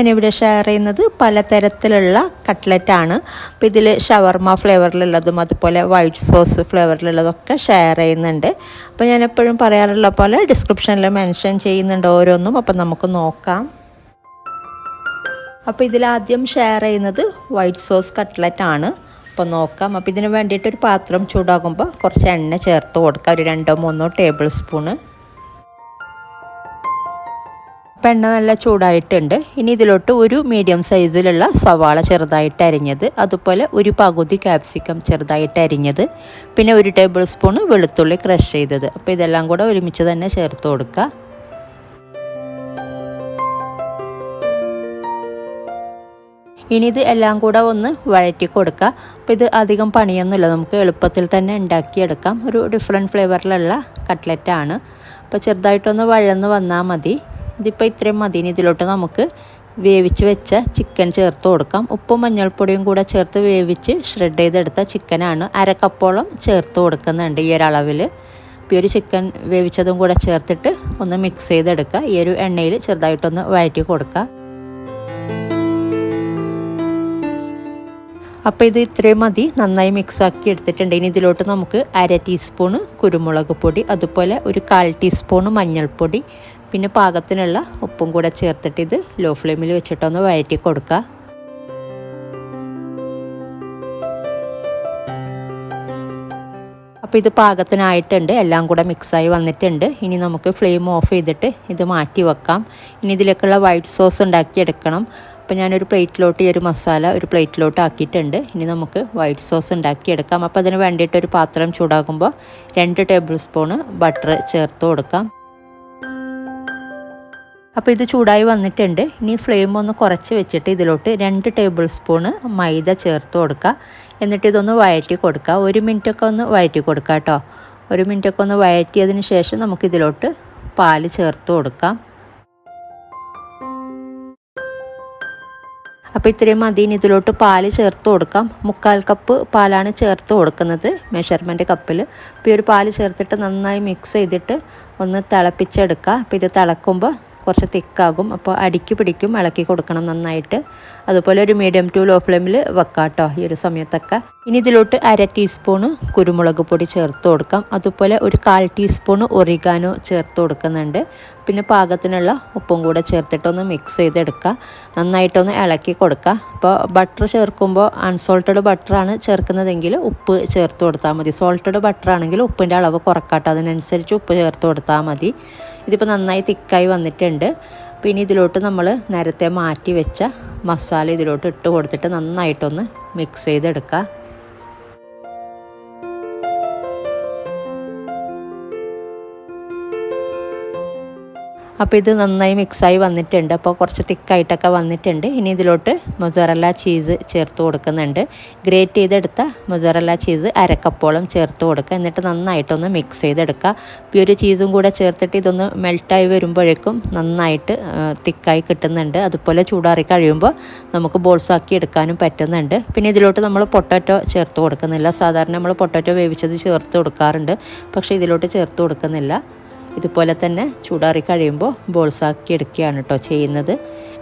ഞാനിവിടെ ഷെയർ ചെയ്യുന്നത് പലതരത്തിലുള്ള കട്ട്ലറ്റാണ് അപ്പോൾ ഇതിൽ ഷവർമ ഫ്ലേവറിലുള്ളതും അതുപോലെ വൈറ്റ് സോസ് ഫ്ലേവറിലുള്ളതൊക്കെ ഷെയർ ചെയ്യുന്നുണ്ട്. അപ്പോൾ ഞാൻ എപ്പോഴും പറയാറുള്ള പോലെ ഡിസ്ക്രിപ്ഷനിൽ മെൻഷൻ ചെയ്യുന്നുണ്ട് ഓരോന്നും. അപ്പോൾ നമുക്ക് നോക്കാം. അപ്പോൾ ഇതിലാദ്യം ഷെയർ ചെയ്യുന്നത് വൈറ്റ് സോസ് കട്ട്ലറ്റ് ആണ്. അപ്പോൾ നോക്കാം. അപ്പോൾ ഇതിന് വേണ്ടിയിട്ട് ഒരു പാത്രം ചൂടാകുമ്പോൾ കുറച്ച് എണ്ണ ചേർത്ത് കൊടുക്കാം. ഒരു രണ്ടോ മൂന്നോ ടേബിൾ സ്പൂണ് അപ്പം എണ്ണ നല്ല ചൂടായിട്ടുണ്ട്. ഇനി ഇതിലോട്ട് ഒരു മീഡിയം സൈസിലുള്ള സവാള ചെറുതായിട്ട് അരിഞ്ഞത്. അതുപോലെ ഒരു പകുതി ക്യാപ്സിക്കം ചെറുതായിട്ട് അരിഞ്ഞത്. പിന്നെ ഒരു ടേബിൾ സ്പൂൺ വെളുത്തുള്ളി ക്രഷ് ചെയ്തത്. അപ്പോൾ ഇതെല്ലാം കൂടെ ഒരുമിച്ച് തന്നെ ചേർത്ത് കൊടുക്കുക ഇനി ഇത് എല്ലാം കൂടെ ഒന്ന് വഴറ്റി കൊടുക്കുക അപ്പോൾ ഇത് അധികം പണിയൊന്നുമില്ല. നമുക്ക് എളുപ്പത്തിൽ തന്നെ ഉണ്ടാക്കിയെടുക്കാം. ഒരു ഡിഫറെന്റ് ഫ്ലേവറിലുള്ള കട്ട്ലറ്റാണ് അപ്പോൾ ചെറുതായിട്ടൊന്ന് വഴന്ന് വന്നാൽ മതി. ഇതിപ്പോൾ ഇത്രയും മതി. ഇതിലോട്ട് നമുക്ക് വേവിച്ച് വെച്ച ചിക്കൻ ചേർത്ത് കൊടുക്കാം. ഉപ്പും മഞ്ഞൾപ്പൊടിയും കൂടെ ചേർത്ത് വേവിച്ച് ഷ്രെഡ് ചെയ്തെടുത്ത ചിക്കനാണ് അര കപ്പോളം ചേർത്ത് കൊടുക്കുന്നുണ്ട് ഈ ഒരളവിൽ ഒരു ചിക്കൻ വേവിച്ചതും കൂടെ ചേർത്തിട്ട് ഒന്ന് മിക്സ് ചെയ്തെടുക്കുക ഈ ഒരു എണ്ണയിൽ ചെറുതായിട്ടൊന്ന് വഴറ്റി കൊടുക്കുക അപ്പോൾ ഇത് ഇത്രയും മതി. നന്നായി മിക്സാക്കി എടുത്തിട്ടുണ്ട്. ഇനി ഇതിലോട്ട് നമുക്ക് അര ടീസ്പൂണ് കുരുമുളക് പൊടി അതുപോലെ ഒരു കാൽ ടീസ്പൂണ് മഞ്ഞൾപ്പൊടി പിന്നെ പാകത്തിനുള്ള ഉപ്പും കൂടെ ചേർത്തിട്ട് ഇത് ലോ ഫ്ലെയിമിൽ വെച്ചിട്ടൊന്ന് വഴറ്റി കൊടുക്കുക. അപ്പോൾ ഇത് പാകത്തിനായിട്ടുണ്ട് എല്ലാം കൂടെ മിക്സായി വന്നിട്ടുണ്ട്. ഇനി നമുക്ക് ഫ്ലെയിം ഓഫ് ചെയ്തിട്ട് ഇത് മാറ്റി വെക്കാം. ഇനി ഇതിലേക്കുള്ള വൈറ്റ് സോസ് ഉണ്ടാക്കിയെടുക്കണം. അപ്പോൾ ഞാനൊരു പ്ലേറ്റിലോട്ട് ഈ ഒരു മസാല ഒരു പ്ലേറ്റിലോട്ട് ആക്കിയിട്ടുണ്ട്. ഇനി നമുക്ക് വൈറ്റ് സോസ് ഉണ്ടാക്കിയെടുക്കാം. അപ്പോൾ അതിന് വേണ്ടിയിട്ട് ഒരു പാത്രം ചൂടാകുമ്പോൾ രണ്ട് ടേബിൾ സ്പൂണ് ബട്ടർ ചേർത്ത് കൊടുക്കാം. അപ്പോൾ ഇത് ചൂടായി വന്നിട്ടുണ്ട്. ഇനി ഫ്ലെയിം ഒന്ന് കുറച്ച് വെച്ചിട്ട് ഇതിലോട്ട് രണ്ട് ടേബിൾ സ്പൂണ് മൈദ ചേർത്ത് കൊടുക്കുക. എന്നിട്ട് ഇതൊന്ന് വഴറ്റി കൊടുക്കുക. ഒരു മിനിറ്റൊക്കെ ഒന്ന് വഴറ്റി കൊടുക്കുക കേട്ടോ. ഒരു മിനിറ്റൊക്കെ ഒന്ന് വഴറ്റിയതിന് ശേഷം നമുക്കിതിലോട്ട് പാൽ ചേർത്ത് കൊടുക്കാം. അപ്പോൾ ഇത്രയും മതി. ഇനി ഇതിലോട്ട് പാൽ ചേർത്ത് കൊടുക്കാം. മുക്കാൽ കപ്പ് പാലാണ് ചേർത്ത് കൊടുക്കുന്നത് മെഷർമെന്റ് കപ്പിൽ അപ്പോൾ ഈ ഒരു പാൽ ചേർത്തിട്ട് നന്നായി മിക്സ് ചെയ്തിട്ട് ഒന്ന് തിളപ്പിച്ചെടുക്കുക. അപ്പോൾ ഇത് തിളക്കുമ്പോൾ കുറച്ച് തിക്കാകും. അപ്പോൾ അടിക്ക് പിടിക്കും ഇളക്കി കൊടുക്കണം നന്നായിട്ട്. അതുപോലെ ഒരു മീഡിയം ടു ലോ ഫ്ലെയിമിൽ വെക്കാം കേട്ടോ ഈ ഒരു സമയത്തൊക്കെ. ഇനി ഇതിലോട്ട് അര ടീസ്പൂണ് കുരുമുളക് പൊടി ചേർത്ത് കൊടുക്കാം. അതുപോലെ ഒരു കാൽ ടീസ്പൂണ് ഒറിഗാനോ ചേർത്ത് കൊടുക്കുന്നുണ്ട്. പിന്നെ പാകത്തിനുള്ള ഉപ്പും കൂടെ ചേർത്തിട്ടൊന്ന് മിക്സ് ചെയ്തെടുക്കുക നന്നായിട്ടൊന്ന് ഇളക്കി കൊടുക്കുക അപ്പോൾ ബട്ടർ ചേർക്കുമ്പോൾ അൺസോൾട്ടഡ് ബട്ടറാണ് ചേർക്കുന്നതെങ്കിൽ ഉപ്പ് ചേർത്ത് കൊടുത്താൽ മതി. സോൾട്ടഡ് ബട്ടറാണെങ്കിൽ ഉപ്പിന്റെ അളവ് കുറക്കാട്ടോ. അതിനനുസരിച്ച് ഉപ്പ് ചേർത്ത് കൊടുത്താൽ മതി. ഇതിപ്പോൾ നന്നായി തിക്കായി വന്നിട്ടുണ്ട്. പിന്നെ ഇതിലോട്ട് നമ്മൾ നേരത്തെ മാറ്റി വെച്ച മസാല ഇതിലോട്ട് ഇട്ട് കൊടുത്തിട്ട് നന്നായിട്ടൊന്ന് മിക്സ് ചെയ്തെടുക്കുക അപ്പോൾ ഇത് നന്നായി മിക്സായി വന്നിട്ടുണ്ട്. അപ്പോൾ കുറച്ച് തിക്കായിട്ടൊക്കെ വന്നിട്ടുണ്ട്. ഇനി ഇതിലോട്ട് മൊസറല്ല ചീസ് ചേർത്ത് കൊടുക്കുന്നുണ്ട്. ഗ്രേറ്റ് ചെയ്തെടുത്ത മൊസറല്ല ചീസ് അരക്കപ്പോളം ചേർത്ത് കൊടുക്കുക. എന്നിട്ട് നന്നായിട്ടൊന്ന് മിക്സ് ചെയ്തെടുക്കുക. ഈ ഒരു ചീസും കൂടെ ചേർത്തിട്ട് ഇതൊന്ന് മെൽട്ടായി വരുമ്പോഴേക്കും നന്നായിട്ട് തിക്കായി കിട്ടുന്നുണ്ട്. അതുപോലെ ചൂടാറി കഴിയുമ്പോൾ നമുക്ക് ബോൾസാക്കി എടുക്കാനും പറ്റുന്നുണ്ട്. പിന്നെ ഇതിലോട്ട് നമ്മൾ പൊട്ടാറ്റോ ചേർത്ത് കൊടുക്കുന്നില്ല. സാധാരണ നമ്മൾ പൊട്ടാറ്റോ വേവിച്ചത് ചേർത്ത് കൊടുക്കാറുണ്ട്. പക്ഷേ ഇതിലോട്ട് ചേർത്ത് കൊടുക്കുന്നില്ല. ഇതുപോലെ തന്നെ ചൂടാറി കഴിയുമ്പോൾ ബോൾസാക്കി എടുക്കുകയാണ് കേട്ടോ ചെയ്യുന്നത്.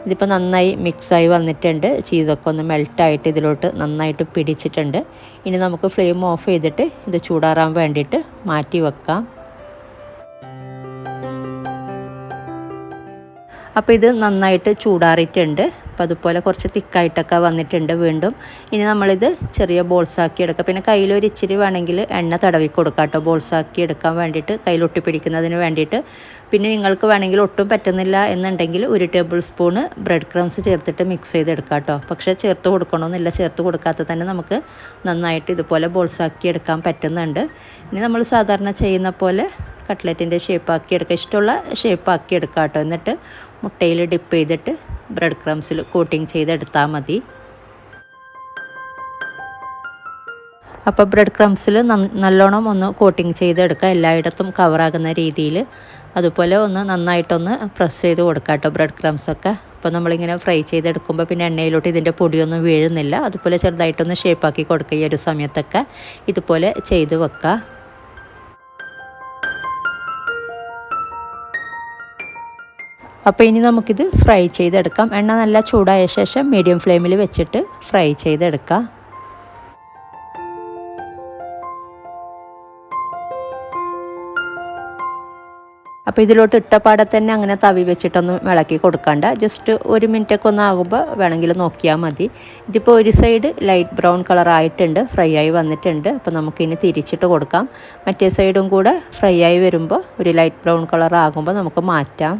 ഇതിപ്പോൾ നന്നായി മിക്സായി വന്നിട്ടുണ്ട്. ചീസൊക്കെ ഒന്ന് മെൽട്ടായിട്ട് ഇതിലോട്ട് നന്നായിട്ട് പിടിച്ചിട്ടുണ്ട്. ഇനി നമുക്ക് ഫ്ലെയിം ഓഫ് ചെയ്തിട്ട് ഇത് ചൂടാറാൻ വേണ്ടിയിട്ട് മാറ്റി വെക്കാം. അപ്പോൾ ഇത് നന്നായിട്ട് ചൂടാറിയിട്ടുണ്ട്. അപ്പോൾ അതുപോലെ കുറച്ച് തിക്കായിട്ടൊക്കെ വന്നിട്ടുണ്ട് വീണ്ടും. ഇനി നമ്മളിത് ചെറിയ ബോൾസാക്കി എടുക്കുക പിന്നെ കയ്യിലൊരു ഇച്ചിരി വേണമെങ്കിൽ എണ്ണ തടവി കൊടുക്കുക കേട്ടോ. ബോൾസാക്കി എടുക്കാൻ വേണ്ടിയിട്ട് കയ്യിലൊട്ടി പിടിക്കുന്നതിന് വേണ്ടിയിട്ട്. പിന്നെ നിങ്ങൾക്ക് വേണമെങ്കിൽ ഒട്ടും പറ്റുന്നില്ല എന്നുണ്ടെങ്കിൽ ഒരു ടേബിൾ സ്പൂണ് ബ്രെഡ് ക്രംസ് ചേർത്തിട്ട് മിക്സ് ചെയ്തെടുക്കുക കേട്ടോ. പക്ഷേ ചേർത്ത് കൊടുക്കണമെന്നില്ല. ചേർത്ത് കൊടുക്കാത്ത തന്നെ നമുക്ക് നന്നായിട്ട് ഇതുപോലെ ബോൾസാക്കി എടുക്കാൻ പറ്റുന്നുണ്ട്. ഇനി നമ്മൾ സാധാരണ ചെയ്യുന്ന പോലെ കട്ട്ലറ്റിന്റെ ഷേപ്പാക്കി എടുക്കുക ഇഷ്ടമുള്ള ഷേപ്പാക്കി എടുക്കുക കേട്ടോ. എന്നിട്ട് മുട്ടയിൽ ഡിപ്പ് ചെയ്തിട്ട് ബ്രെഡ് ക്രംസിൽ കോട്ടിങ് ചെയ്തെടുത്താൽ മതി. അപ്പോൾ ബ്രെഡ് ക്രംസിൽ നല്ലോണം ഒന്ന് കോട്ടിങ് ചെയ്തെടുക്കുക എല്ലായിടത്തും കവറാകുന്ന രീതിയിൽ. അതുപോലെ ഒന്ന് നന്നായിട്ടൊന്ന് പ്രസ് ചെയ്ത് കൊടുക്കുക കേട്ടോ ബ്രെഡ് ക്രംസൊക്കെ അപ്പോൾ നമ്മളിങ്ങനെ ഫ്രൈ ചെയ്തെടുക്കുമ്പോൾ പിന്നെ എണ്ണയിലോട്ട് ഇതിന്റെ പൊടിയൊന്നും വീഴുന്നില്ല. അതുപോലെ ചെറുതായിട്ടൊന്ന് ഷേപ്പാക്കി കൊടുക്കുക ഈ ഒരു സമയത്തൊക്കെ. ഇതുപോലെ ചെയ്ത് വെക്കുക അപ്പോൾ ഇനി നമുക്കിത് ഫ്രൈ ചെയ്തെടുക്കാം. എണ്ണ നല്ല ചൂടായ ശേഷം മീഡിയം ഫ്ലെയിമിൽ വെച്ചിട്ട് ഫ്രൈ ചെയ്തെടുക്കാം. അപ്പോൾ ഇതിലോട്ട് ഇട്ടപ്പാടെ തന്നെ അങ്ങനെ തവി വെച്ചിട്ടൊന്ന് ഇളക്കി കൊടുക്കണ്ട. ജസ്റ്റ് ഒരു മിനിറ്റൊക്കെ ഒന്ന് ആകുമ്പോൾ വേണമെങ്കിൽ നോക്കിയാൽ മതി. ഇതിപ്പോൾ ഒരു സൈഡ് ലൈറ്റ് ബ്രൗൺ കളർ ആയിട്ടുണ്ട് ഫ്രൈ ആയി വന്നിട്ടുണ്ട്. അപ്പോൾ നമുക്കിനി തിരിച്ചിട്ട് കൊടുക്കാം. മറ്റേ സൈഡും കൂടെ ഫ്രൈ ആയി വരുമ്പോൾ ഒരു ലൈറ്റ് ബ്രൗൺ കളർ ആകുമ്പോൾ നമുക്ക് മാറ്റാം.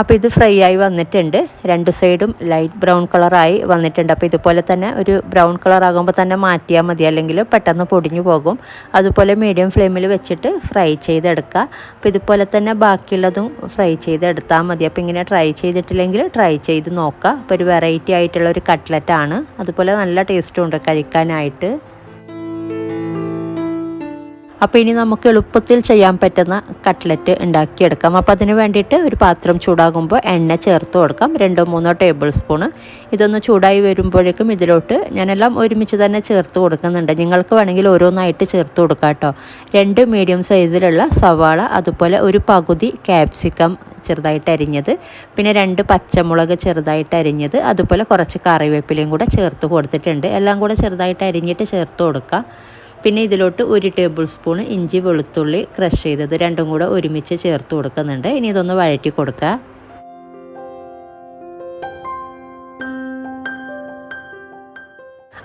അപ്പോൾ ഇത് ഫ്രൈ ആയി വന്നിട്ടുണ്ട്. രണ്ട് സൈഡും ലൈറ്റ് ബ്രൗൺ കളറായി വന്നിട്ടുണ്ട്. അപ്പോൾ ഇതുപോലെ തന്നെ ഒരു ബ്രൗൺ കളർ ആകുമ്പോൾ തന്നെ മാറ്റിയാൽ മതി. അല്ലെങ്കിൽ പെട്ടെന്ന് പൊടിഞ്ഞു പോകും. അതുപോലെ മീഡിയം ഫ്ലെയിമിൽ വെച്ചിട്ട് ഫ്രൈ ചെയ്തെടുക്കുക. അപ്പോൾ ഇതുപോലെ തന്നെ ബാക്കിയുള്ളതും ഫ്രൈ ചെയ്തെടുത്താൽ മതി. അപ്പോൾ ഇങ്ങനെ ട്രൈ ചെയ്തിട്ടില്ലെങ്കിൽ ട്രൈ ചെയ്ത് നോക്കുക. അപ്പോൾ ഒരു വെറൈറ്റി ആയിട്ടുള്ള ഒരു കട്ട്ലറ്റാണ്. അതുപോലെ നല്ല ടേസ്റ്റും ഉണ്ട് കഴിക്കാനായിട്ട്. അപ്പോൾ ഇനി നമുക്ക് എളുപ്പത്തിൽ ചെയ്യാൻ പറ്റുന്ന കട്ട്ലറ്റ് ഉണ്ടാക്കിയെടുക്കാം. അപ്പോൾ അതിന് വേണ്ടിയിട്ട് ഒരു പാത്രം ചൂടാകുമ്പോൾ എണ്ണ ചേർത്ത് കൊടുക്കാം. രണ്ടോ മൂന്നോ ടേബിൾ സ്പൂണ്. ഇതൊന്ന് ചൂടായി വരുമ്പോഴേക്കും ഇതിലോട്ട് ഞാനെല്ലാം ഒരുമിച്ച് തന്നെ ചേർത്ത് കൊടുക്കുന്നുണ്ട്. നിങ്ങൾക്ക് വേണമെങ്കിൽ ഓരോന്നായിട്ട് ചേർത്ത് കൊടുക്കാം കേട്ടോ. രണ്ട് മീഡിയം സൈസിലുള്ള സവാള അതുപോലെ ഒരു പകുതി ക്യാപ്സിക്കം ചെറുതായിട്ട് അരിഞ്ഞത് പിന്നെ രണ്ട് പച്ചമുളക് ചെറുതായിട്ട് അരിഞ്ഞത് അതുപോലെ കുറച്ച് കറിവേപ്പിലയും കൂടെ ചേർത്ത് കൊടുത്തിട്ടുണ്ട്. എല്ലാം കൂടെ ചെറുതായിട്ട് അരിഞ്ഞിട്ട് ചേർത്ത് കൊടുക്കുക പിന്നെ ഇതിലോട്ട് ഒരു ടേബിൾ സ്പൂൺ ഇഞ്ചി വെളുത്തുള്ളി ക്രഷ് ചെയ്തത് രണ്ടും കൂടെ ഒരുമിച്ച് ചേർത്ത് കൊടുക്കുന്നുണ്ട്. ഇനി ഇതൊന്ന് വഴറ്റി കൊടുക്കുക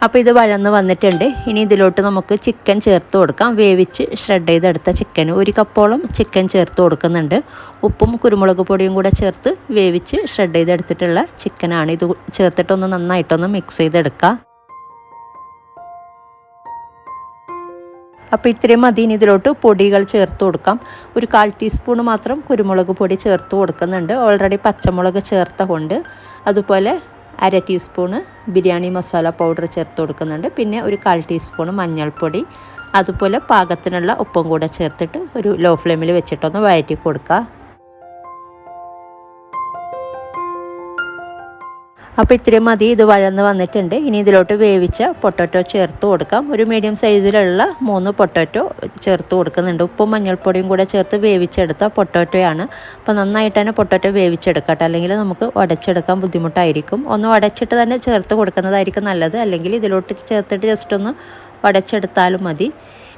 അപ്പോൾ ഇത് വഴന്ന് വന്നിട്ടുണ്ട്. ഇനി ഇതിലോട്ട് നമുക്ക് ചിക്കൻ ചേർത്ത് കൊടുക്കാം. വേവിച്ച് ഷ്രെഡ് ചെയ്തെടുത്ത ചിക്കൻ ഒരു കപ്പോളം ചിക്കൻ ചേർത്ത് കൊടുക്കുന്നുണ്ട്. ഉപ്പും കുരുമുളക് പൊടിയും കൂടെ ചേർത്ത് വേവിച്ച് ഷ്രെഡ് ചെയ്തെടുത്തിട്ടുള്ള ചിക്കനാണ് ഇത് ചേർത്തിട്ടൊന്ന് നന്നായിട്ടൊന്ന് മിക്സ് ചെയ്തെടുക്കുക അപ്പോൾ ഇത്രയും മതി. ഇനി ഇതിലോട്ട് പൊടികൾ ചേർത്ത് കൊടുക്കാം. ഒരു കാൽ ടീസ്പൂൺ മാത്രം കുരുമുളക് പൊടി ചേർത്ത് കൊടുക്കുന്നുണ്ട്. ഓൾറെഡി പച്ചമുളക് ചേർത്ത കൊണ്ട് അതുപോലെ അര ടീസ്പൂണ് ബിരിയാണി മസാല പൗഡർ ചേർത്ത് കൊടുക്കുന്നുണ്ട്. പിന്നെ ഒരു കാൽ ടീസ്പൂൺ മഞ്ഞൾപ്പൊടി. അതുപോലെ പാകത്തിനുള്ള ഉപ്പും കൂടെ ചേർത്തിട്ട് ഒരു ലോ ഫ്ലെയിമിൽ വെച്ചിട്ടൊന്ന് വഴറ്റി കൊടുക്കുക. അപ്പോൾ ഇത്രയും മതി ഇത് വഴന്ന് വന്നിട്ടുണ്ട്. ഇനി ഇതിലോട്ട് വേവിച്ച പൊട്ടറ്റോ ചേർത്ത് കൊടുക്കാം. ഒരു മീഡിയം സൈസിലുള്ള മൂന്ന് പൊട്ടറ്റോ ചേർത്ത് കൊടുക്കുന്നുണ്ട്. ഉപ്പും മഞ്ഞൾപ്പൊടിയും കൂടെ ചേർത്ത് വേവിച്ചെടുത്ത പൊട്ടറ്റോയാണ്. അപ്പോൾ നന്നായിട്ട് തന്നെ പൊട്ടറ്റോ വേവിച്ചെടുക്കട്ടെ അല്ലെങ്കിൽ നമുക്ക് ഉടച്ചെടുക്കാൻ ബുദ്ധിമുട്ടായിരിക്കും. ഒന്ന് ഉടച്ചിട്ട് തന്നെ ചേർത്ത് കൊടുക്കുന്നതായിരിക്കും നല്ലത്. അല്ലെങ്കിൽ ഇതിലോട്ട് ചേർത്തിട്ട് ജസ്റ്റ് ഒന്ന് ഉടച്ചെടുത്താലും മതി.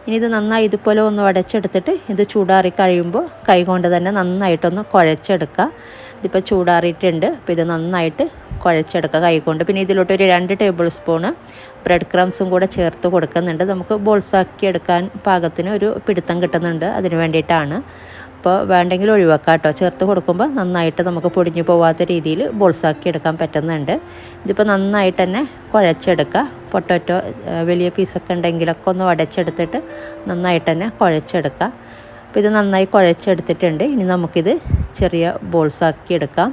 ഇനി ഇത് നന്നായി ഇതുപോലെ ഒന്ന് ഉടച്ചെടുത്തിട്ട് ഇത് ചൂടാറി കഴിയുമ്പോൾ കൈകൊണ്ട് തന്നെ നന്നായിട്ടൊന്ന് കുഴച്ചെടുക്കുക ഇതിപ്പോൾ ചൂടാറിയിട്ടുണ്ട്. അപ്പോൾ ഇത് നന്നായിട്ട് കുഴച്ചെടുക്കുക കൈകൊണ്ട്. പിന്നെ ഇതിലോട്ട് ഒരു രണ്ട് ടേബിൾ സ്പൂണ് ബ്രെഡ് ക്രംസും കൂടെ ചേർത്ത് കൊടുക്കുന്നുണ്ട്. നമുക്ക് ബോൾസാക്കി എടുക്കാൻ പാകത്തിന് ഒരു പിടുത്തം കിട്ടുന്നുണ്ട് അതിന് വേണ്ടിയിട്ടാണ്. അപ്പോൾ വേണ്ടെങ്കിൽ ഒഴിവാക്കാം കേട്ടോ. ചേർത്ത് കൊടുക്കുമ്പോൾ നന്നായിട്ട് നമുക്ക് പൊടിഞ്ഞു പോവാത്ത രീതിയിൽ ബോൾസാക്കി എടുക്കാൻ പറ്റുന്നുണ്ട്. ഇതിപ്പോൾ നന്നായിട്ട് തന്നെ കുഴച്ചെടുക്കുക. പൊട്ടറ്റോ വലിയ പീസൊക്കെ ഉണ്ടെങ്കിലൊക്കെ ഒന്ന് ഉടച്ചെടുത്തിട്ട് നന്നായിട്ട് തന്നെ കുഴച്ചെടുക്കുക. അപ്പോൾ ഇത് നന്നായി കുഴച്ചെടുത്തിട്ടുണ്ട്. ഇനി നമുക്കിത് ചെറിയ ബോൾസാക്കി എടുക്കാം.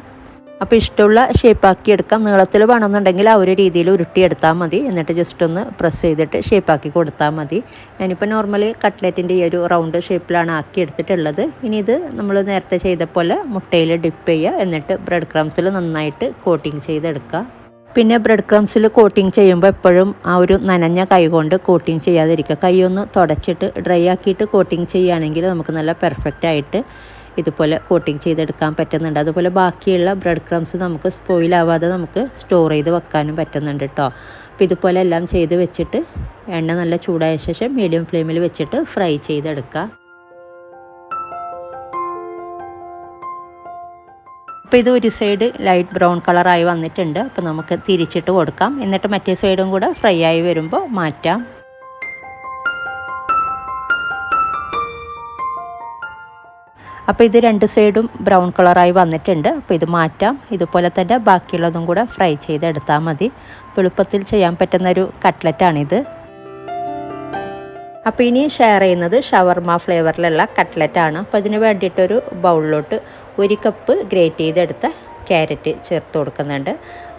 അപ്പോൾ ഇഷ്ടമുള്ള ഷേപ്പാക്കി എടുക്കാം. നീളത്തിൽ വേണമെന്നുണ്ടെങ്കിൽ ആ ഒരു രീതിയിൽ ഉരുട്ടിയെടുത്താൽ മതി. എന്നിട്ട് ജസ്റ്റ് ഒന്ന് പ്രസ് ചെയ്തിട്ട് ഷേപ്പാക്കി കൊടുത്താൽ മതി. ഞാനിപ്പോൾ നോർമലി കട്ട്ലറ്റിന്റെ ഈ ഒരു റൗണ്ട് ഷേപ്പിലാണ് ആക്കി എടുത്തിട്ടുള്ളത്. ഇനി ഇത് നമ്മൾ നേരത്തെ ചെയ്ത പോലെ മുട്ടയിൽ ഡിപ്പ് ചെയ്യുക. എന്നിട്ട് ബ്രെഡ് ക്രംസിൽ നന്നായിട്ട് കോട്ടിങ് ചെയ്തെടുക്കുക. പിന്നെ ബ്രെഡ് ക്രംസിൽ കോട്ടിങ് ചെയ്യുമ്പോൾ എപ്പോഴും ആ ഒരു നനഞ്ഞ കൈ കൊണ്ട് കോട്ടിങ് ചെയ്യാതിരിക്കുക. കൈ ഒന്ന് തുടച്ചിട്ട് ഡ്രൈ ആക്കിയിട്ട് കോട്ടിങ് ചെയ്യുകയാണെങ്കിൽ നമുക്ക് നല്ല പെർഫെക്റ്റ് ആയിട്ട് ഇതുപോലെ കോട്ടിങ് ചെയ്തെടുക്കാൻ പറ്റുന്നുണ്ട്. അതുപോലെ ബാക്കിയുള്ള ബ്രെഡ് ക്രംസ് നമുക്ക് സ്പോയിലാവാതെ നമുക്ക് സ്റ്റോർ ചെയ്ത് വെക്കാനും പറ്റുന്നുണ്ട് കേട്ടോ അപ്പോൾ ഇതുപോലെ എല്ലാം ചെയ്ത് വെച്ചിട്ട് എണ്ണ നല്ല ചൂടായ ശേഷം മീഡിയം ഫ്ലെയിമിൽ വെച്ചിട്ട് ഫ്രൈ ചെയ്തെടുക്കുക. അപ്പോൾ ഇത് ഒരു സൈഡ് ലൈറ്റ് ബ്രൗൺ കളറായി വന്നിട്ടുണ്ട്. അപ്പോൾ നമുക്ക് തിരിച്ചിട്ട് കൊടുക്കാം. എന്നിട്ട് മറ്റേ സൈഡും കൂടെ ഫ്രൈ ആയി വരുമ്പോൾ മാറ്റാം. അപ്പോൾ ഇത് രണ്ട് സൈഡും ബ്രൗൺ കളറായി വന്നിട്ടുണ്ട്. അപ്പോൾ ഇത് മാറ്റാം. ഇതുപോലെ തന്നെ ബാക്കിയുള്ളതും കൂടെ ഫ്രൈ ചെയ്തെടുത്താൽ മതി. എളുപ്പത്തിൽ ചെയ്യാൻ പറ്റുന്ന ഒരു കട്ട്ലറ്റാണിത് അപ്പോൾ ഇനി ഷെയർ ചെയ്യുന്നത് ഷവർമ ഫ്ലേവറിലുള്ള കട്ട്ലറ്റാണ് അപ്പോൾ അതിന് വേണ്ടിയിട്ടൊരു ബൗളിലോട്ട് ഒരു കപ്പ് ഗ്രേറ്റ് ചെയ്തെടുത്ത ക്യാരറ്റ് ചേർത്ത് കൊടുക്കുന്നുണ്ട്.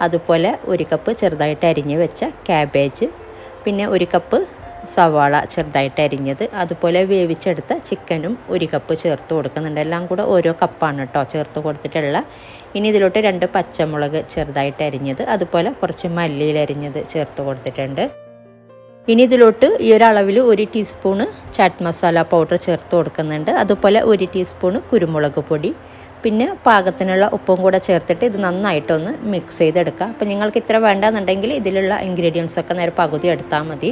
അതുപോലെ ഒരു കപ്പ് ചെറുതായിട്ട് അരിഞ്ഞ് വെച്ച ക്യാബേജ് പിന്നെ ഒരു കപ്പ് സവാള ചെറുതായിട്ട് അരിഞ്ഞത്. അതുപോലെ വേവിച്ചെടുത്ത ചിക്കനും ഒരു കപ്പ് ചേർത്ത് കൊടുക്കുന്നുണ്ട്. എല്ലാം കൂടെ ഓരോ കപ്പാണ് കേട്ടോ ചേർത്ത് കൊടുത്തിട്ടുള്ള. ഇനി ഇതിലോട്ട് രണ്ട് പച്ചമുളക് ചെറുതായിട്ട് അരിഞ്ഞത്. അതുപോലെ കുറച്ച് മല്ലിയിൽ അരിഞ്ഞത് ചേർത്ത് കൊടുത്തിട്ടുണ്ട്. ഇനി ഇതിലോട്ട് ഈ ഒരു അളവിൽ ഒരു ടീസ്പൂണ് ചാറ്റ് മസാല പൗഡർ ചേർത്ത് കൊടുക്കുന്നുണ്ട്. അതുപോലെ ഒരു ടീസ്പൂണ് കുരുമുളക് പൊടി പിന്നെ പാകത്തിനുള്ള ഉപ്പും കൂടെ ചേർത്തിട്ട് ഇത് നന്നായിട്ടൊന്ന് മിക്സ് ചെയ്തെടുക്കുക. അപ്പോൾ നിങ്ങൾക്ക് ഇത്ര വേണ്ടെന്നുണ്ടെങ്കിൽ ഇതിലുള്ള ഇൻഗ്രീഡിയൻസ് ഒക്കെ നേരെ പകുതി എടുത്താൽ മതി.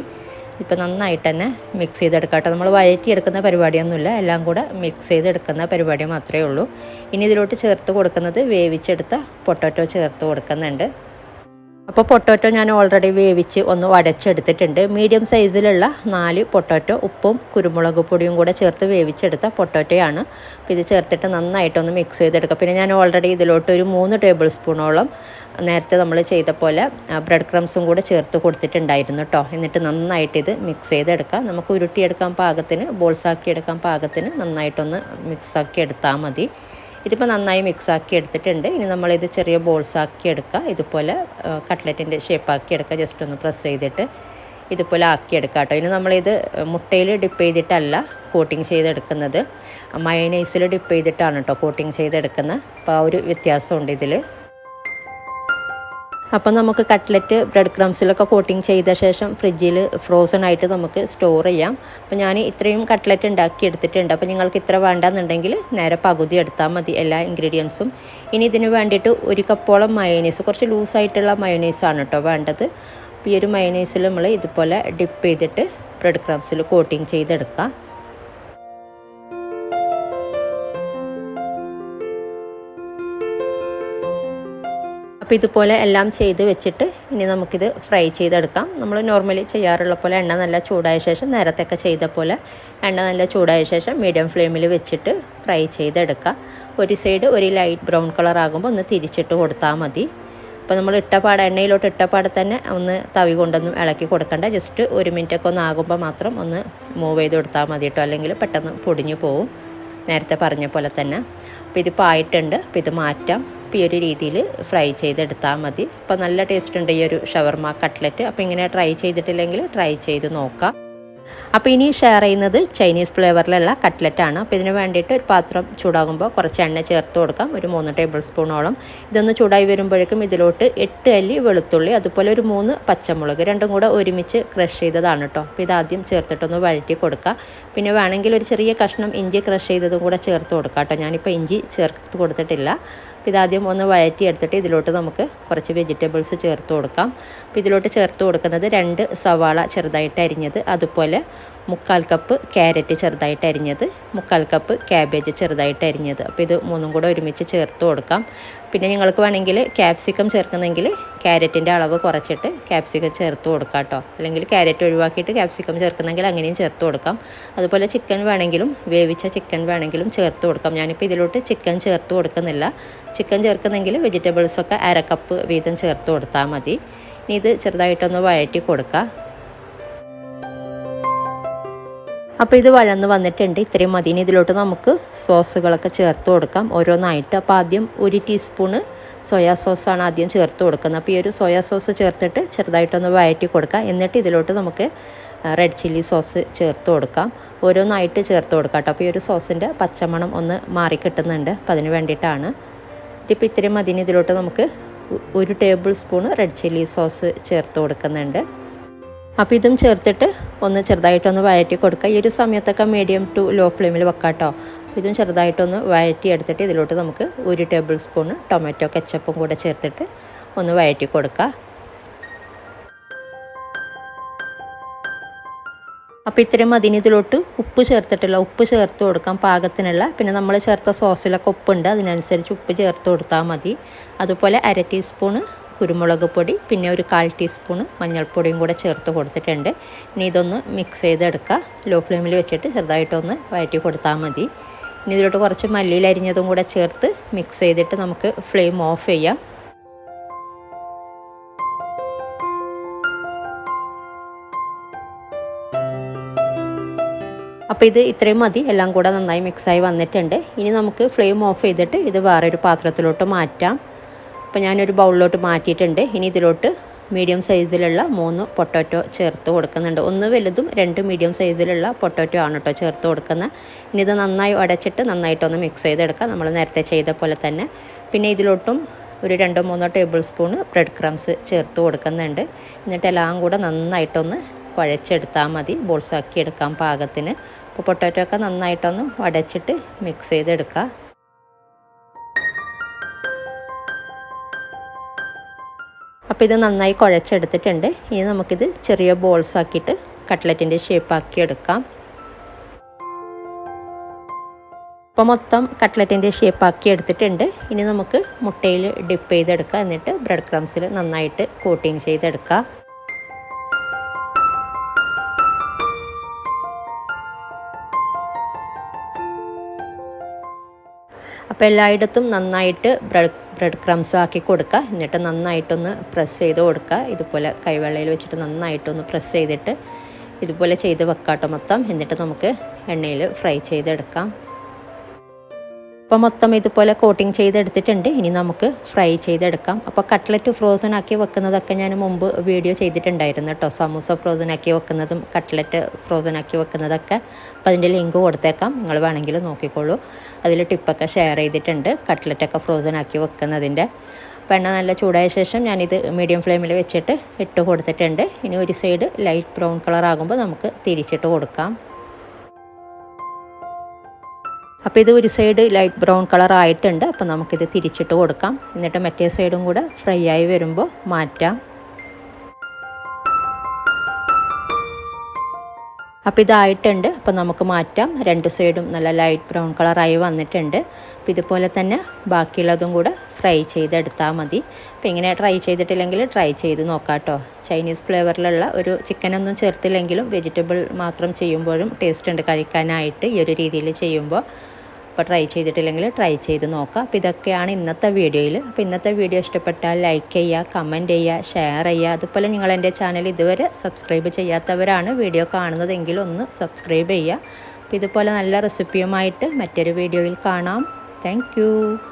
ഇപ്പോൾ നന്നായിട്ട് തന്നെ മിക്സ് ചെയ്തെടുക്കാം കേട്ടോ. നമ്മൾ വഴറ്റിയെടുക്കുന്ന പരിപാടിയൊന്നുമില്ല. എല്ലാം കൂടെ മിക്സ് ചെയ്തെടുക്കുന്ന പരിപാടി മാത്രമേ ഉള്ളൂ. ഇനി ഇതിലോട്ട് ചേർത്ത് കൊടുക്കുന്നത് വേവിച്ചെടുത്ത പൊട്ടാറ്റോ ചേർത്ത് കൊടുക്കുന്നുണ്ട്. അപ്പോൾ പൊട്ടാറ്റോ ഞാൻ ഓൾറെഡി വേവിച്ച് ഒന്ന് വടച്ചെടുത്തിട്ടുണ്ട്. മീഡിയം സൈസിലുള്ള നാല് പൊട്ടാറ്റോ ഉപ്പും കുരുമുളക് പൊടിയും കൂടെ ചേർത്ത് വേവിച്ചെടുത്ത പൊട്ടാറ്റോയാണ്. അപ്പോൾ ഇത് ചേർത്തിട്ട് നന്നായിട്ടൊന്ന് മിക്സ് ചെയ്തെടുക്കുക. പിന്നെ ഞാൻ ഓൾറെഡി ഇതിലോട്ട് ഒരു മൂന്ന് ടേബിൾ സ്പൂണോളം നേരത്തെ നമ്മൾ ചെയ്ത പോലെ ബ്രെഡ് ക്രംസും കൂടെ ചേർത്ത് കൊടുത്തിട്ടുണ്ടായിരുന്നു കേട്ടോ എന്നിട്ട് നന്നായിട്ട് ഇത് മിക്സ് ചെയ്തെടുക്കാം നമുക്ക് ഉരുട്ടിയെടുക്കാൻ പാകത്തിന് ബോൾസാക്കി എടുക്കാൻ പാകത്തിന് നന്നായിട്ടൊന്ന് മിക്സാക്കി എടുത്താൽ മതി. ഇതിപ്പോൾ നന്നായി മിക്സാക്കി എടുത്തിട്ടുണ്ട്. ഇനി നമ്മളിത് ചെറിയ ബോൾസാക്കി എടുക്കുക. ഇതുപോലെ കട്ട്ലറ്റിന്റെ ഷേപ്പാക്കി എടുക്കുക. ജസ്റ്റ് ഒന്ന് പ്രസ് ചെയ്തിട്ട് ഇതുപോലെ ആക്കിയെടുക്കുക കേട്ടോ. ഇനി നമ്മളിത് മുട്ടയിൽ ഡിപ്പ് ചെയ്തിട്ടല്ല കോട്ടിങ് ചെയ്തെടുക്കുന്നത്. മയനൈസിൽ ഡിപ്പ് ചെയ്തിട്ടാണ് കേട്ടോ കോട്ടിങ് ചെയ്തെടുക്കുന്നത്. അപ്പോൾ ആ ഒരു വ്യത്യാസമുണ്ട് ഇതിൽ അപ്പം നമുക്ക് കട്ട്ലറ്റ് ബ്രെഡ് ക്രംസിലൊക്കെ കോട്ടിങ് ചെയ്ത ശേഷം ഫ്രിഡ്ജിൽ ഫ്രോസൺ ആയിട്ട് നമുക്ക് സ്റ്റോർ ചെയ്യാം. അപ്പോൾ ഞാൻ ഇത്രയും കട്ട്ലറ്റ് ഉണ്ടാക്കി എടുത്തിട്ടുണ്ട്. അപ്പോൾ നിങ്ങൾക്ക് ഇത്ര വേണ്ടെന്നുണ്ടെങ്കിൽ നേരെ പകുതി എടുത്താൽ മതി എല്ലാ ഇൻഗ്രീഡിയൻസും ഇനി ഇതിന് വേണ്ടിയിട്ട് ഒരു കപ്പോളം മയോനൈസ് കുറച്ച് ലൂസായിട്ടുള്ള മയോനൈസാണ് കേട്ടോ വേണ്ടത്. അപ്പോൾ ഈ ഒരു മയോനൈസിൽ നമ്മൾ ഇതുപോലെ ഡിപ്പ് ചെയ്തിട്ട് ബ്രെഡ് ക്രംസിൽ കോട്ടിങ് ചെയ്തെടുക്കാം. അപ്പോൾ ഇതുപോലെ എല്ലാം ചെയ്ത് വെച്ചിട്ട് ഇനി നമുക്കിത് ഫ്രൈ ചെയ്തെടുക്കാം. നമ്മൾ നോർമലി ചെയ്യാറുള്ള പോലെ എണ്ണ നല്ല ചൂടായ ശേഷം നേരത്തെയൊക്കെ ചെയ്ത പോലെ എണ്ണ നല്ല ചൂടായ ശേഷം മീഡിയം ഫ്ലെയിമിൽ വെച്ചിട്ട് ഫ്രൈ ചെയ്തെടുക്കുക ഒരു സൈഡ് ഒരു ലൈറ്റ് ബ്രൗൺ കളർ ആകുമ്പോൾ ഒന്ന് തിരിച്ചിട്ട് കൊടുത്താൽ മതി. അപ്പോൾ നമ്മൾ ഇട്ടപാട് എണ്ണയിലോട്ട് ഇട്ടപാട് തന്നെ ഒന്ന് തവി കൊണ്ടൊന്നും ഇളക്കി കൊടുക്കണ്ട. ജസ്റ്റ് ഒരു മിനിറ്റൊക്കെ ഒന്ന് ആകുമ്പോൾ മാത്രം ഒന്ന് മൂവ് ചെയ്ത് കൊടുത്താൽ മതി കേട്ടോ. അല്ലെങ്കിൽ പെട്ടെന്ന് പൊടിഞ്ഞു പോവും. നേരത്തെ പറഞ്ഞ പോലെ തന്നെ. അപ്പോൾ ഇത് പായിട്ടുണ്ട്. അപ്പോൾ ഇത് മാറ്റാം. അപ്പോൾ ഈ ഒരു രീതിയിൽ ഫ്രൈ ചെയ്തെടുത്താൽ മതി. അപ്പോൾ നല്ല ടേസ്റ്റ് ഉണ്ട് ഈ ഒരു ഷവർമ കട്ട്ലറ്റ്. അപ്പോൾ ഇങ്ങനെ ട്രൈ ചെയ്തിട്ടില്ലെങ്കിൽ ട്രൈ ചെയ്ത് നോക്കാം. അപ്പോൾ ഇനി ഷെയർ ചെയ്യുന്നത് ചൈനീസ് ഫ്ലേവറിലുള്ള കട്ട്ലറ്റാണ് അപ്പോൾ ഇതിന് വേണ്ടിയിട്ട് ഒരു പാത്രം ചൂടാകുമ്പോൾ കുറച്ച് എണ്ണ ചേർത്ത് കൊടുക്കാം. ഒരു മൂന്ന് ടേബിൾ സ്പൂണോളം ഇതൊന്ന് ചൂടായി വരുമ്പോഴേക്കും ഇതിലോട്ട് എട്ട് അല്ലി വെളുത്തുള്ളി അതുപോലെ ഒരു മൂന്ന് പച്ചമുളക് രണ്ടും കൂടെ ഒരുമിച്ച് ക്രഷ് ചെയ്തതാണ് കേട്ടോ അപ്പോൾ ഇതാദ്യം ചേർത്തിട്ടൊന്ന് വഴറ്റി കൊടുക്കുക പിന്നെ വേണമെങ്കിൽ ഒരു ചെറിയ കഷ്ണം ഇഞ്ചി ക്രഷ് ചെയ്തതും കൂടെ ചേർത്ത് കൊടുക്കാം കേട്ടോ ഞാനിപ്പോൾ ഇഞ്ചി ചേർത്ത് കൊടുത്തിട്ടില്ല. അപ്പോൾ ഇതാദ്യം ഒന്ന് വഴറ്റിയെടുത്തിട്ട് ഇതിലോട്ട് നമുക്ക് കുറച്ച് വെജിറ്റബിൾസ് ചേർത്ത് കൊടുക്കാം. അപ്പോൾ ഇതിലോട്ട് ചേർത്ത് കൊടുക്കുന്നത് രണ്ട് സവാള ചെറുതായിട്ട് അരിഞ്ഞത് അതുപോലെ മുക്കാൽ കപ്പ് ക്യാരറ്റ് ചെറുതായിട്ട് അരിഞ്ഞത് മുക്കാൽ കപ്പ് ക്യാബേജ് ചെറുതായിട്ട് അരിഞ്ഞത്. അപ്പോൾ ഇത് മൂന്നും കൂടെ ഒരുമിച്ച് ചേർത്ത് കൊടുക്കാം. പിന്നെ നിങ്ങൾക്ക് വേണമെങ്കിൽ ക്യാപ്സിക്കം ചേർക്കുന്നെങ്കിൽ ക്യാരറ്റിന്റെ അളവ് കുറച്ചിട്ട് ക്യാപ്സിക്കം ചേർത്ത് കൊടുക്കാം കേട്ടോ. അല്ലെങ്കിൽ ക്യാരറ്റ് ഒഴിവാക്കിയിട്ട് ക്യാപ്സിക്കം ചേർക്കുന്നെങ്കിൽ അങ്ങനെയും ചേർത്ത് കൊടുക്കാം. അതുപോലെ ചിക്കൻ വേണമെങ്കിലും വേവിച്ച ചിക്കൻ വേണമെങ്കിലും ചേർത്ത് കൊടുക്കാം. ഞാനിപ്പോൾ ഇതിലോട്ട് ചിക്കൻ ചേർത്ത് കൊടുക്കുന്നില്ല. ചിക്കൻ ചേർക്കുന്നെങ്കിൽ വെജിറ്റബിൾസൊക്കെ അര കപ്പ് വീതം ചേർത്ത് കൊടുത്താൽ മതി. ഇനി ഇത് ചെറുതായിട്ടൊന്ന് വഴറ്റി കൊടുക്കുക. അപ്പോൾ ഇത് വഴന്ന് വന്നിട്ടുണ്ട്. ഇത്രയും മതി. ഇതിലോട്ട് നമുക്ക് സോസുകളൊക്കെ ചേർത്ത് കൊടുക്കാം. ഓരോന്നായിട്ട്. അപ്പോൾ ആദ്യം ഒരു ടീസ്പൂണ് സോയാ സോസാണ് ആദ്യം ചേർത്ത് കൊടുക്കുന്നത്. അപ്പോൾ ഈ ഒരു സോയാ സോസ് ചേർത്തിട്ട് ചെറുതായിട്ടൊന്ന് വഴറ്റി കൊടുക്കാം എന്നിട്ട് ഇതിലോട്ട് നമുക്ക് റെഡ് ചില്ലി സോസ് ചേർത്ത് കൊടുക്കാം. ഓരോന്നായിട്ട് ചേർത്ത് കൊടുക്കാം കേട്ടോ. അപ്പോൾ ഈ ഒരു സോസിന്റെ പച്ചമണം ഒന്ന് മാറി കിട്ടുന്നുണ്ട്. അപ്പോൾ അതിന് വേണ്ടിയിട്ടാണ്. ഇതിപ്പോൾ ഇത്രയും മതിന് ഇതിലോട്ട് നമുക്ക് ഒരു tablespoon red chilli sauce ചേർത്ത് കൊടുക്കുന്നുണ്ട്. അപ്പോൾ ഇതും ചേർത്തിട്ട് ഒന്ന് ചെറുതായിട്ടൊന്ന് വഴറ്റി കൊടുക്കുക. ഈ ഒരു സമയത്തൊക്കെ മീഡിയം ടു ലോ ഫ്ലെയിമിൽ വെക്കാം കേട്ടോ അപ്പോൾ ഇതും ചെറുതായിട്ടൊന്ന് വഴറ്റി എടുത്തിട്ട് ഇതിലോട്ട് നമുക്ക് ഒരു ടേബിൾ സ്പൂൺ ടൊമാറ്റോ കെച്ചപ്പും കൂടെ ചേർത്തിട്ട് ഒന്ന് വഴറ്റി കൊടുക്കുക. അപ്പോൾ ഇത്രയും അതിന് ഇതിലോട്ട് ഉപ്പ് ചേർത്തിട്ടില്ല ഉപ്പ് ചേർത്ത് കൊടുക്കാം പാകത്തിനുള്ള. പിന്നെ നമ്മൾ ചേർത്ത സോസിലൊക്കെ ഉപ്പുണ്ട്. അതിനനുസരിച്ച് ഉപ്പ് ചേർത്ത് കൊടുത്താൽ മതി. അതുപോലെ അര ടീസ്പൂണ് കുരുമുളക് പൊടി പിന്നെ ഒരു കാൽ ടീസ്പൂണ് മഞ്ഞൾപ്പൊടിയും കൂടെ ചേർത്ത് കൊടുത്തിട്ടുണ്ട്. ഇനി ഇതൊന്ന് മിക്സ് ചെയ്തെടുക്കുക. ലോ ഫ്ലെയിമിൽ വെച്ചിട്ട് ചെറുതായിട്ടൊന്ന് വഴറ്റി കൊടുത്താൽ മതി. ഇനി ഇതിലോട്ട് കുറച്ച് മല്ലിയിൽ അരിഞ്ഞതും കൂടെ ചേർത്ത് മിക്സ് ചെയ്തിട്ട് നമുക്ക് ഫ്ലെയിം ഓഫ് ചെയ്യാം. അപ്പോൾ ഇത് ഇത്രയും മതി. എല്ലാം കൂടെ നന്നായി മിക്സായി വന്നിട്ടുണ്ട്. ഇനി നമുക്ക് ഫ്ലെയിം ഓഫ് ചെയ്തിട്ട് ഇത് വേറൊരു പാത്രത്തിലോട്ട് മാറ്റാം. അപ്പോൾ ഞാനൊരു ബൗളിലോട്ട് മാറ്റിയിട്ടുണ്ട്. ഇനി ഇതിലോട്ട് മീഡിയം സൈസിലുള്ള മൂന്ന് പൊട്ടാറ്റോ ചേർത്ത് കൊടുക്കുന്നുണ്ട്. ഒന്ന് വലുതും രണ്ട് മീഡിയം സൈസിലുള്ള പൊട്ടാറ്റോ ആണ് കേട്ടോ ചേർത്ത് കൊടുക്കുന്നത്. ഇനി ഇത് നന്നായി ഉടച്ചിട്ട് നന്നായിട്ടൊന്ന് മിക്സ് ചെയ്തെടുക്കാം. നമ്മൾ നേരത്തെ ചെയ്ത പോലെ തന്നെ. പിന്നെ ഇതിലോട്ടും ഒരു രണ്ടോ മൂന്നോ ടേബിൾ സ്പൂൺ ബ്രെഡ് ക്രംസ് ചേർത്ത് കൊടുക്കുന്നുണ്ട്. എന്നിട്ട് എല്ലാം കൂടെ നന്നായിട്ടൊന്ന് കുഴച്ചെടുത്താൽ മതി. ബോൾസാക്കി എടുക്കാൻ പാകത്തിന്. അപ്പോൾ പൊട്ടാറ്റോ ഒക്കെ നന്നായിട്ടൊന്ന് വടച്ചിട്ട് മിക്സ് ചെയ്തെടുക്കുക അപ്പോൾ ഇത് നന്നായി കുഴച്ചെടുത്തിട്ടുണ്ട്. ഇനി നമുക്കിത് ചെറിയ ബോൾസ് ആക്കിയിട്ട് കട്ട്ലറ്റിന്റെ ഷേപ്പാക്കി എടുക്കാം. അപ്പോൾ മൊത്തം കട്ട്ലറ്റിന്റെ ഷേപ്പാക്കി എടുത്തിട്ടുണ്ട്. ഇനി നമുക്ക് മുട്ടയിൽ ഡിപ്പ് ചെയ്തെടുക്കുക എന്നിട്ട് ബ്രെഡ് ക്രംസിൽ നന്നായിട്ട് കോട്ടിങ് ചെയ്തെടുക്കുക അപ്പോൾ എല്ലായിടത്തും നന്നായിട്ട് ബ്രെഡ് ബ്രെഡ് ക്രംസ് ആക്കി കൊടുക്കുക എന്നിട്ട് നന്നായിട്ടൊന്ന് പ്രസ് ചെയ്ത് കൊടുക്കുക ഇതുപോലെ കൈവെള്ളയിൽ വെച്ചിട്ട് നന്നായിട്ടൊന്ന് പ്രസ് ചെയ്തിട്ട് ഇതുപോലെ ചെയ്ത് വെക്കാട്ടോ മൊത്തം. എന്നിട്ട് നമുക്ക് എണ്ണയിൽ ഫ്രൈ ചെയ്തെടുക്കാം. അപ്പോൾ മൊത്തം ഇതുപോലെ കോട്ടിങ് ചെയ്തെടുത്തിട്ടുണ്ട്. ഇനി നമുക്ക് ഫ്രൈ ചെയ്തെടുക്കാം. അപ്പോൾ കട്ട്ലറ്റ് ഫ്രോസൺ ആക്കി വെക്കുന്നതൊക്കെ ഞാൻ മുമ്പ് വീഡിയോ ചെയ്തിട്ടുണ്ടായിരുന്നു കേട്ടോ. സമൂസ ഫ്രോസൺ ആക്കി വെക്കുന്നതും കട്ട്ലറ്റ് ഫ്രോസൺ ആക്കി വെക്കുന്നതൊക്കെ. അപ്പോൾ അതിന്റെ ലിങ്ക് കൊടുത്തേക്കാം. നിങ്ങൾ വേണമെങ്കിൽ നോക്കിക്കോളൂ. അതിൽ ടിപ്പൊക്കെ ഷെയർ ചെയ്തിട്ടുണ്ട്. കട്ട്ലറ്റൊക്കെ ഫ്രോസൺ ആക്കി വെക്കുന്നതിന്റെ. അപ്പോൾ എണ്ണ നല്ല ചൂടായ ശേഷം ഞാനിത് മീഡിയം ഫ്ലെയിമിൽ വെച്ചിട്ട് ഇട്ട് കൊടുത്തിട്ടുണ്ട്. ഇനി ഒരു സൈഡ് ലൈറ്റ് ബ്രൗൺ കളർ ആകുമ്പോൾ നമുക്ക് തിരിച്ചിട്ട് കൊടുക്കാം. അപ്പോൾ ഇത് ഒരു സൈഡ് ലൈറ്റ് ബ്രൗൺ കളർ ആയിട്ടുണ്ട്. അപ്പോൾ നമുക്കിത് തിരിച്ചിട്ട് കൊടുക്കാം. എന്നിട്ട് മറ്റേ സൈഡും കൂടെ ഫ്രൈ ആയി വരുമ്പോൾ മാറ്റാം. അപ്പോൾ ഇതായിട്ടുണ്ട്. അപ്പോൾ നമുക്ക് മാറ്റാം. രണ്ട് സൈഡും നല്ല ലൈറ്റ് ബ്രൗൺ കളറായി വന്നിട്ടുണ്ട്. അപ്പോൾ ഇതുപോലെ തന്നെ ബാക്കിയുള്ളതും കൂടെ ഫ്രൈ ചെയ്തെടുത്താൽ മതി. അപ്പോൾ ഇങ്ങനെ ട്രൈ ചെയ്തിട്ടില്ലെങ്കിൽ ട്രൈ ചെയ്ത് നോക്കാം കേട്ടോ ചൈനീസ് ഫ്ലേവറിലുള്ള ഒരു ചിക്കനൊന്നും ചേർത്തില്ലെങ്കിലും വെജിറ്റബിൾ മാത്രം ചെയ്യുമ്പോഴും ടേസ്റ്റ് ഉണ്ട് കഴിക്കാനായിട്ട് ഈ ഒരു രീതിയിൽ ചെയ്യുമ്പോൾ അപ്പോൾ ട്രൈ ചെയ്തിട്ടില്ലെങ്കിൽ ട്രൈ ചെയ്ത് നോക്കാം. അപ്പോൾ ഇതൊക്കെയാണ് ഇന്നത്തെ വീഡിയോയിൽ അപ്പോൾ ഇന്നത്തെ വീഡിയോ ഇഷ്ടപ്പെട്ടാൽ ലൈക്ക് ചെയ്യുക കമന്റ് ചെയ്യുക ഷെയർ ചെയ്യുക. അതുപോലെ നിങ്ങൾ എന്റെ ചാനൽ ഇതുവരെ സബ്സ്ക്രൈബ് ചെയ്യാത്തവരാണ് വീഡിയോ കാണുന്നതെങ്കിൽ ഒന്ന് സബ്സ്ക്രൈബ് ചെയ്യുക. അപ്പോൾ ഇതുപോലെ നല്ല റെസിപ്പിയുമായിട്ട് മറ്റൊരു വീഡിയോയിൽ കാണാം. താങ്ക്